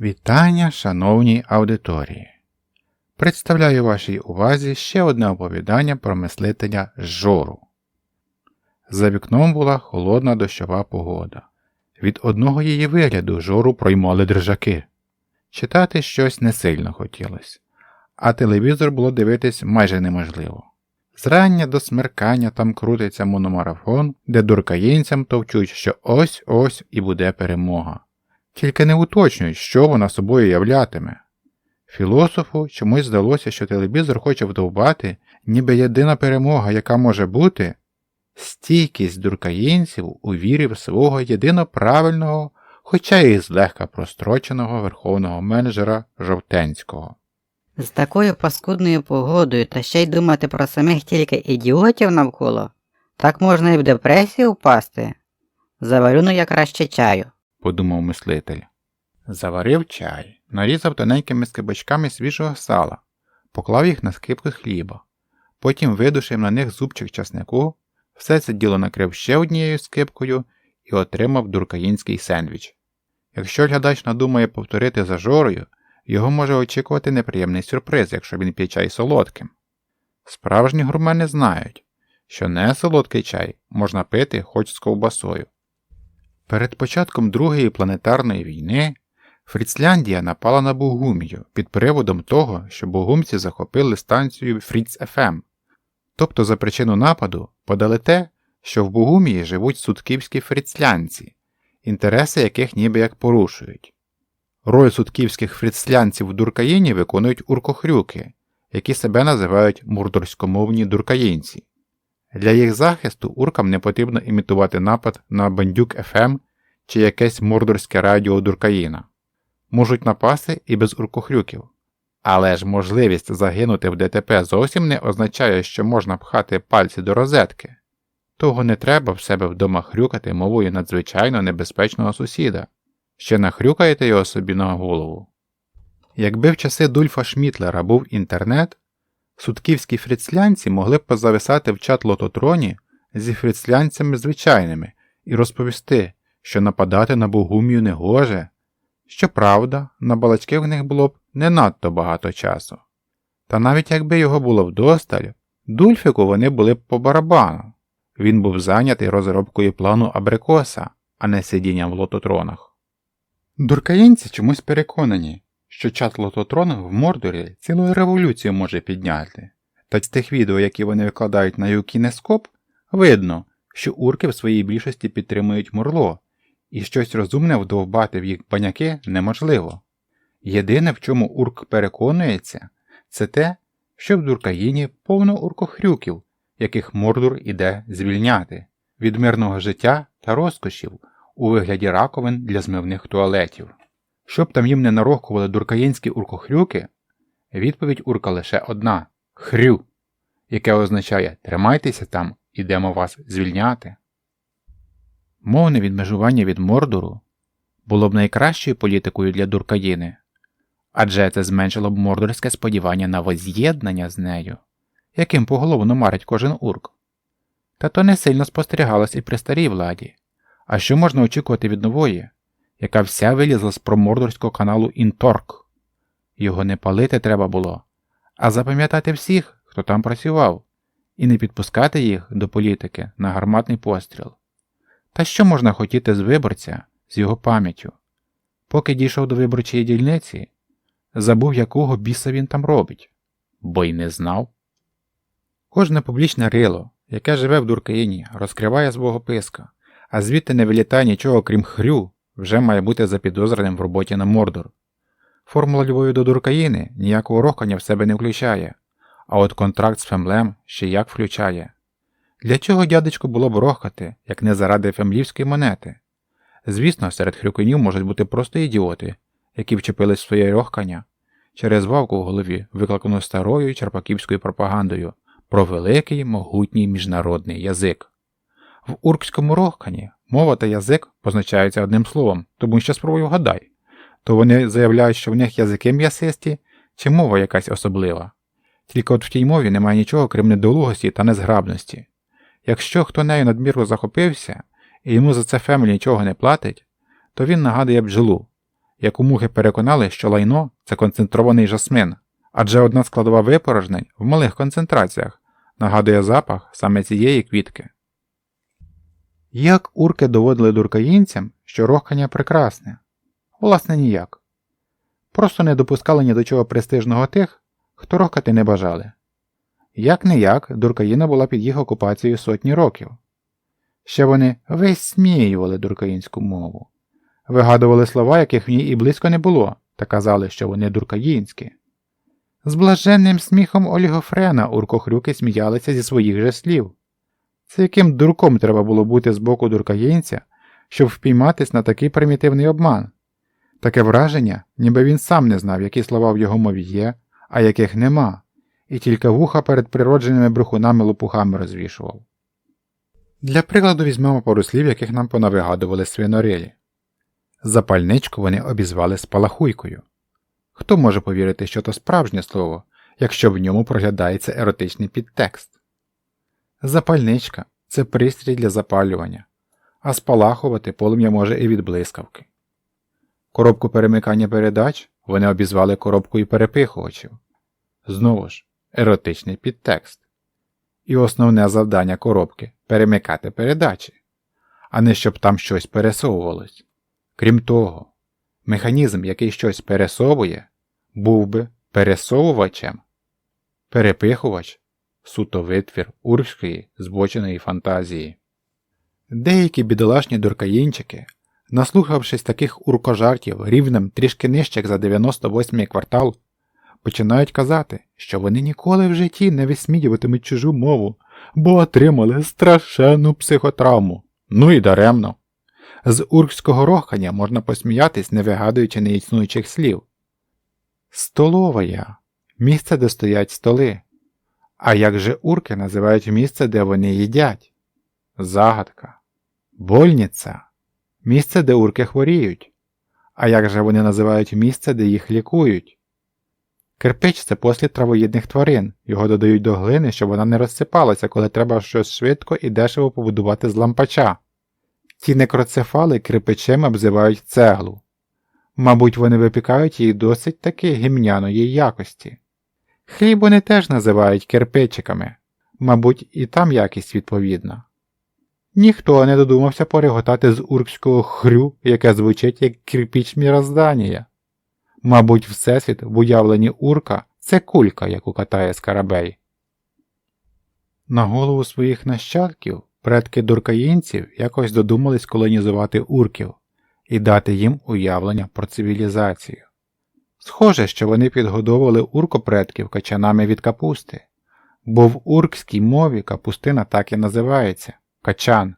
Вітання, шановній аудиторії! Представляю вашій увазі ще одне оповідання про мислителя Жору. За вікном була холодна дощова погода. Від одного її вигляду жору проймали дрижаки. Читати щось не сильно хотілося, а телевізор було дивитись майже неможливо. Зрання до смеркання там крутиться мономарафон, де дуркаїнцям товчуть, що ось ось і буде перемога. Тільки не уточнюють, що вона собою являтиме. Філософу чомусь здалося, що телевізор хоче вдовбати, ніби єдина перемога, яка може бути, стійкість дуркаїнців у вірі в свого єдино правильного, хоча й злегка простроченого верховного менеджера Жовтенського. З такою паскудною погодою та ще й думати про самих тільки ідіотів навколо, так можна і в депресію впасти. Заварю ну я краще чаю. Подумав мислитель. Заварив чай, нарізав тоненькими скибочками свіжого сала, поклав їх на скибки хліба, потім видушив на них зубчик часнику, все це діло накрив ще однією скибкою і отримав дуркаїнський сендвіч. Якщо глядач надумає повторити за жорою, його може очікувати неприємний сюрприз, якщо він п'є чай солодким. Справжні гурмени знають, що не солодкий чай можна пити хоч з ковбасою. Перед початком Другої планетарної війни Фріцляндія напала на Бугумію під приводом того, що бугумці захопили станцію Фріц ФМ. Тобто за причину нападу подали те, що в Бугумії живуть судківські фріцлянці, інтереси яких ніби як порушують. Роль судківських фріцлянців в Дуркаїні виконують уркохрюки, які себе називають мурдорськомовні дуркаїнці. Для їх захисту уркам не потрібно імітувати напад на Бандюк ФМ чи якесь мордорське радіо Дуркаїна. Можуть напасти і без уркохрюків. Але ж можливість загинути в ДТП зовсім не означає, що можна пхати пальці до розетки. Того не треба в себе вдома хрюкати мовою надзвичайно небезпечного сусіда. Ще нахрюкаєте його собі на голову. Якби в часи Дульфа Шмітлера був інтернет, судківські фріцлянці могли б позависати в чат лототроні зі фріцлянцями звичайними і розповісти, що нападати на Богумію не гоже. Щоправда, на балачки в них було б не надто багато часу. Та навіть якби його було вдосталь, Дульфіку вони були б по барабану. Він був зайнятий розробкою плану Абрикоса, а не сидінням в лототронах. Дуркаїнці чомусь переконані, що чат лототрон в Мордорі цілу революцію може підняти. Та з тих відео, які вони викладають на Юкінескоп, видно, що урки в своїй більшості підтримують мурло, і щось розумне вдовбати в їх баняки неможливо. Єдине, в чому урк переконується, це те, що в Дуркаїні повно уркохрюків, яких Мордур іде звільняти від мирного життя та розкошів у вигляді раковин для змивних туалетів. Щоб там їм не нарохували дуркаїнські уркохрюки, відповідь урка лише одна хрю, яке означає тримайтеся там, ідемо вас звільняти. Мовне відмежування від Мордору було б найкращою політикою для Дуркаїни, адже це зменшило б мордорське сподівання на воз'єднання з нею, яким поголовно марить кожен урк. Та то не сильно спостерігалось і при старій владі. А що можна очікувати від нової, яка вся вилізла з промордорського каналу Інторк? Його не палити треба було, а запам'ятати всіх, хто там працював, і не підпускати їх до політики на гарматний постріл. Та що можна хотіти з виборця з його пам'яттю? Поки дійшов до виборчої дільниці, забув, якого біса він там робить, бо й не знав. Кожне публічне рило, яке живе в Дуркаїні, розкриває свого писка, а звідти не вилітає нічого крім хрю, вже має бути запідозреним в роботі на Мордор. Формула Львові до Дуркаїни ніякого рохання в себе не включає, а от контракт з Фемлем ще як включає. Для чого дядечку було б рохати, як не заради фемлівської монети? Звісно, серед хрюкунів можуть бути просто ідіоти, які вчепились в своє рохкання через вавку в голові, викликану старою черпаківською пропагандою про великий могутній міжнародний язик. В уркському рохкані мова та язик позначаються одним словом, тому що спробуй вгадай, то вони заявляють, що в них язики м'ясисті чи мова якась особлива. Тільки от в тій мові немає нічого, крім недолугості та незграбності. Якщо хто нею надміру захопився і йому за це Фемель нічого не платить, то він нагадує бджолу, як у мухи переконали, що лайно це концентрований жасмин, адже одна складова випорожнень в малих концентраціях нагадує запах саме цієї квітки. Як урки доводили дуркаїнцям, що рохкання прекрасне? Власне, ніяк. Просто не допускали ні до чого престижного тих, хто рохкати не бажали. Як не як, Дуркаїна була під їх окупацією сотні років. Ще вони висміювали дуркаїнську мову, вигадували слова, яких в ній і близько не було, та казали, що вони дуркаїнські. З блаженним сміхом Олігофрена уркохрюки сміялися зі своїх же слів. Це яким дурком треба було бути з боку дуркаїнця, щоб впійматись на такий примітивний обман. Таке враження, ніби він сам не знав, які слова в його мові є, а яких нема, і тільки вуха перед природженими брехунами лопухами розвішував. Для прикладу візьмемо пару слів, яких нам понавигадували свинорилі. Запальничку вони обізвали спалахуйкою. Хто може повірити, що то справжнє слово, якщо в ньому проглядається еротичний підтекст? Запальничка це пристрій для запалювання, а спалахувати полум'я може і від блискавки. Коробку перемикання передач вони обізвали коробкою перепихувачів. Знову ж, еротичний підтекст. І основне завдання коробки перемикати передачі, а не щоб там щось пересовувалось. Крім того, механізм, який щось пересовує, був би пересовувачем. Перепихувач суто витвір урської збоченої фантазії. Деякі бідолашні дуркаїнчики, наслухавшись таких уркожартів рівнем трішки нижче як за 98-й квартал, починають казати, що вони ніколи в житті не висміюватимуть чужу мову, бо отримали страшенну психотравму. Ну і даремно. З уркського рохання можна посміятись, не вигадуючи неіснуючих слів. Столова я місце, де стоять столи. А як же урки називають місце, де вони їдять? Загадка. Больниця місце, де урки хворіють. А як же вони називають місце, де їх лікують? Кирпич це послід травоїдних тварин, його додають до глини, щоб вона не розсипалася, коли треба щось швидко і дешево побудувати з лампача. Ці некроцефали кирпичем обзивають цеглу. Мабуть, вони випікають її досить таки гімняної якості. Хліб вони теж називають кирпичиками, мабуть, і там якість відповідна. Ніхто не додумався пореготати з уркського хрю, яке звучить як кирпіч міроздання. Мабуть, Всесвіт в уявленні урка це кулька, яку катає скарабей. На голову своїх нащадків предки дуркаїнців якось додумались колонізувати урків і дати їм уявлення про цивілізацію. Схоже, що вони підгодовували уркопредків качанами від капусти, бо в уркській мові капустина так і називається качан.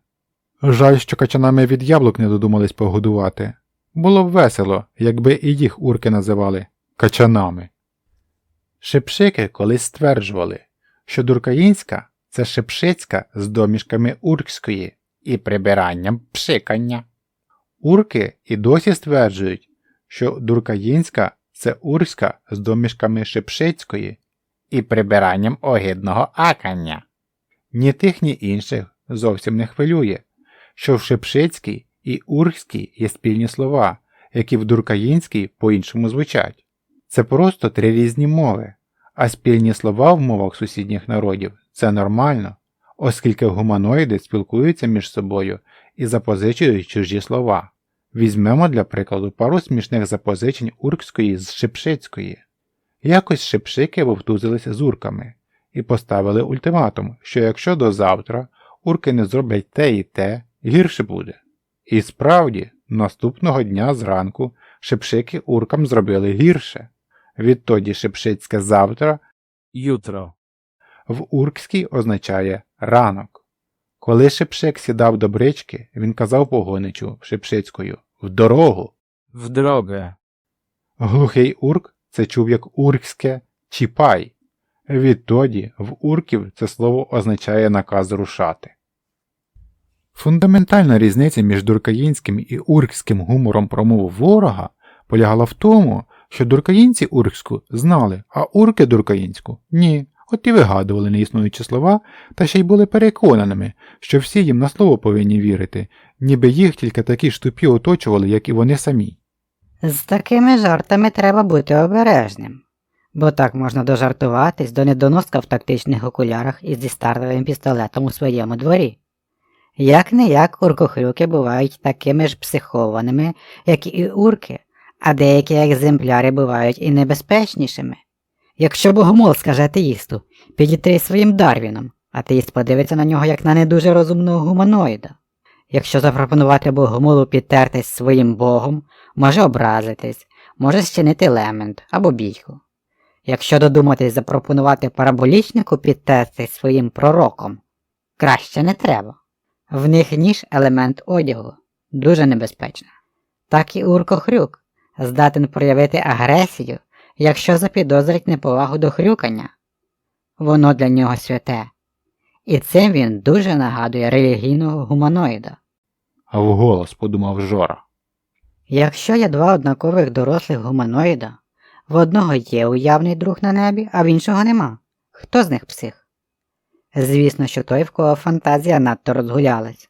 Жаль, що качанами від яблук не додумались погодувати. Було б весело, якби і їх урки називали качанами. Шепшики колись стверджували, що дуркаїнська це шепшицька з домішками уркської і прибиранням пшикання. Урки і досі стверджують, що дуркаїнська це урська з домішками шепшицької і прибиранням огидного акання. Ні тих, ні інших зовсім не хвилює, що в шепшицькій і урській є спільні слова, які в дуркаїнській по-іншому звучать. Це просто три різні мови, а спільні слова в мовах сусідніх народів це нормально, оскільки гуманоїди спілкуються між собою і запозичують чужі слова. Візьмемо для прикладу пару смішних запозичень уркської з шипшицької. Якось шипшики вовтузилися з урками і поставили ультиматум, що якщо до завтра урки не зроблять те і те, гірше буде. І справді, наступного дня зранку шипшики уркам зробили гірше. Відтоді шипшицьке завтра Jutro. в уркській означає ранок. Коли Шепшик сідав до брички, він казав погоничу Шепшицькою в дорогу. W drogę. Глухий урк це чув як уркське чіпай. Відтоді в урків це слово означає наказ рушати. Фундаментальна різниця між дуркаїнським і уркським гумором про мову ворога полягала в тому, що дуркаїнці уркську знали, а урки дуркаїнську ні. От і вигадували неіснуючі слова, та ще й були переконаними, що всі їм на слово повинні вірити, ніби їх тільки такі ж тупі оточували, як і вони самі. З такими жартами треба бути обережним, бо так можна дожартуватись до недоноска в тактичних окулярах із зі пістолетом у своєму дворі. Як не як уркохрюки бувають такими ж психованими, як і урки, а деякі екземпляри бувають і небезпечнішими. Якщо богомол скаже атеїсту, підітри своїм Дарвіном, атеїст подивиться на нього як на не дуже розумного гуманоїда. Якщо запропонувати богомолу підтертись своїм богом, може образитись, може зчинити лемент або бійку. Якщо додуматись запропонувати параболічнику підтертись своїм пророком, краще не треба. В них ніж елемент одягу, дуже небезпечно. Так і уркохрюк здатен проявити агресію, якщо запідозрить неповагу до хрюкання. Воно для нього святе. І цим він дуже нагадує релігійного гуманоїда. А вголос подумав Жора. Якщо є два однакових дорослих гуманоїда, в одного є уявний друг на небі, а в іншого нема. Хто з них псих? Звісно, що той, в кого фантазія надто розгулялась.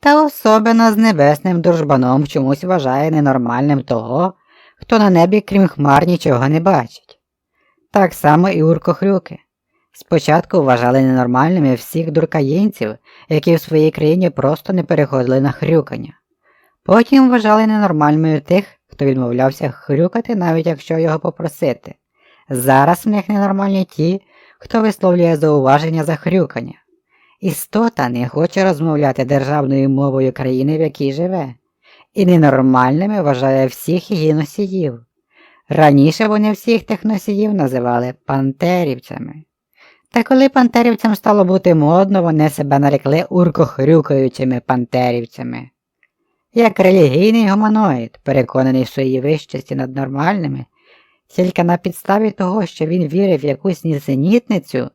Та особина з небесним дружбаном чомусь вважає ненормальним того, хто на небі, крім хмар, нічого не бачить. Так само і уркохрюки. Спочатку вважали ненормальними всіх дуркаїнців, які в своїй країні просто не переходили на хрюкання. Потім вважали ненормальними тих, хто відмовлявся хрюкати, навіть якщо його попросити. Зараз в них ненормальні ті, хто висловлює зауваження за хрюкання. Істота не хоче розмовляти державною мовою країни, в якій живе, і ненормальними вважає всіх її носіїв. Раніше вони всіх тих носіїв називали пантерівцями. Та коли пантерівцям стало бути модно, вони себе нарекли уркохрюкаючими пантерівцями. Як релігійний гуманоїд, переконаний в своїй вищості над нормальними, тільки на підставі того, що він вірив в якусь нісенітницю,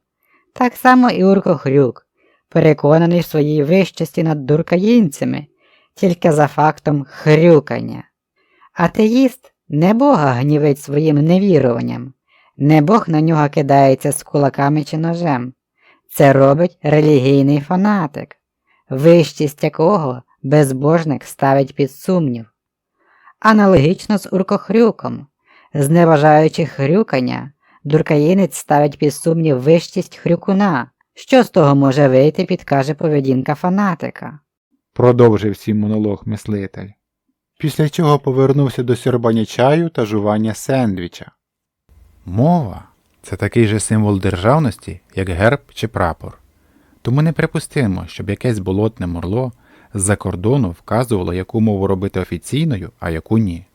так само і уркохрюк, переконаний в своїй вищості над дуркаїнцями, тільки за фактом хрюкання. Атеїст не Бога гнівить своїм невіруванням, не Бог на нього кидається з кулаками чи ножем. Це робить релігійний фанатик, вищість якого безбожник ставить під сумнів. Аналогічно з уркохрюком, зневажаючи хрюкання, дуркаїнець ставить під сумнів вищість хрюкуна. Що з того може вийти, підкаже поведінка фанатика. Продовжив свій монолог мислитель. Після чого повернувся до сьорбання чаю та жування сендвіча. Мова це такий же символ державності, як герб чи прапор. Тому не припустимо, щоб якесь болотне морло з-за кордону вказувало, яку мову робити офіційною, а яку ні.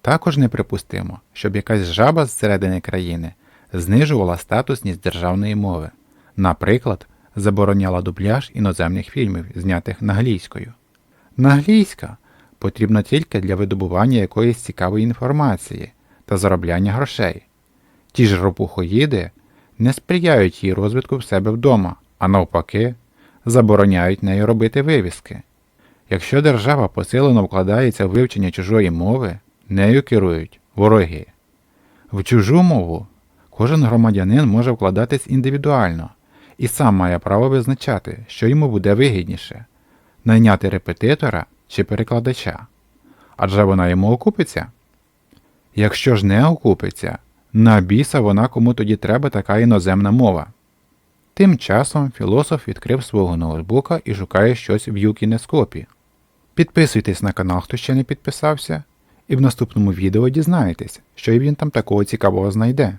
Також не припустимо, щоб якась жаба з середини країни знижувала статусність державної мови, наприклад, забороняла дубляж іноземних фільмів, знятих англійською. Наглійська потрібна тільки для видобування якоїсь цікавої інформації та заробляння грошей. Ті ж ропухоїди не сприяють її розвитку в себе вдома, а навпаки, забороняють нею робити вивіски. Якщо держава посилено вкладається в вивчення чужої мови, нею керують вороги. В чужу мову кожен громадянин може вкладатись індивідуально і сам має право визначати, що йому буде вигідніше найняти репетитора чи перекладача. Адже вона йому окупиться. Якщо ж не окупиться, на біса вона кому тоді треба така іноземна мова. Тим часом філософ відкрив свого ноутбука і шукає щось в Юкінескопі. Підписуйтесь на канал, хто ще не підписався, і в наступному відео дізнаєтесь, що він там такого цікавого знайде.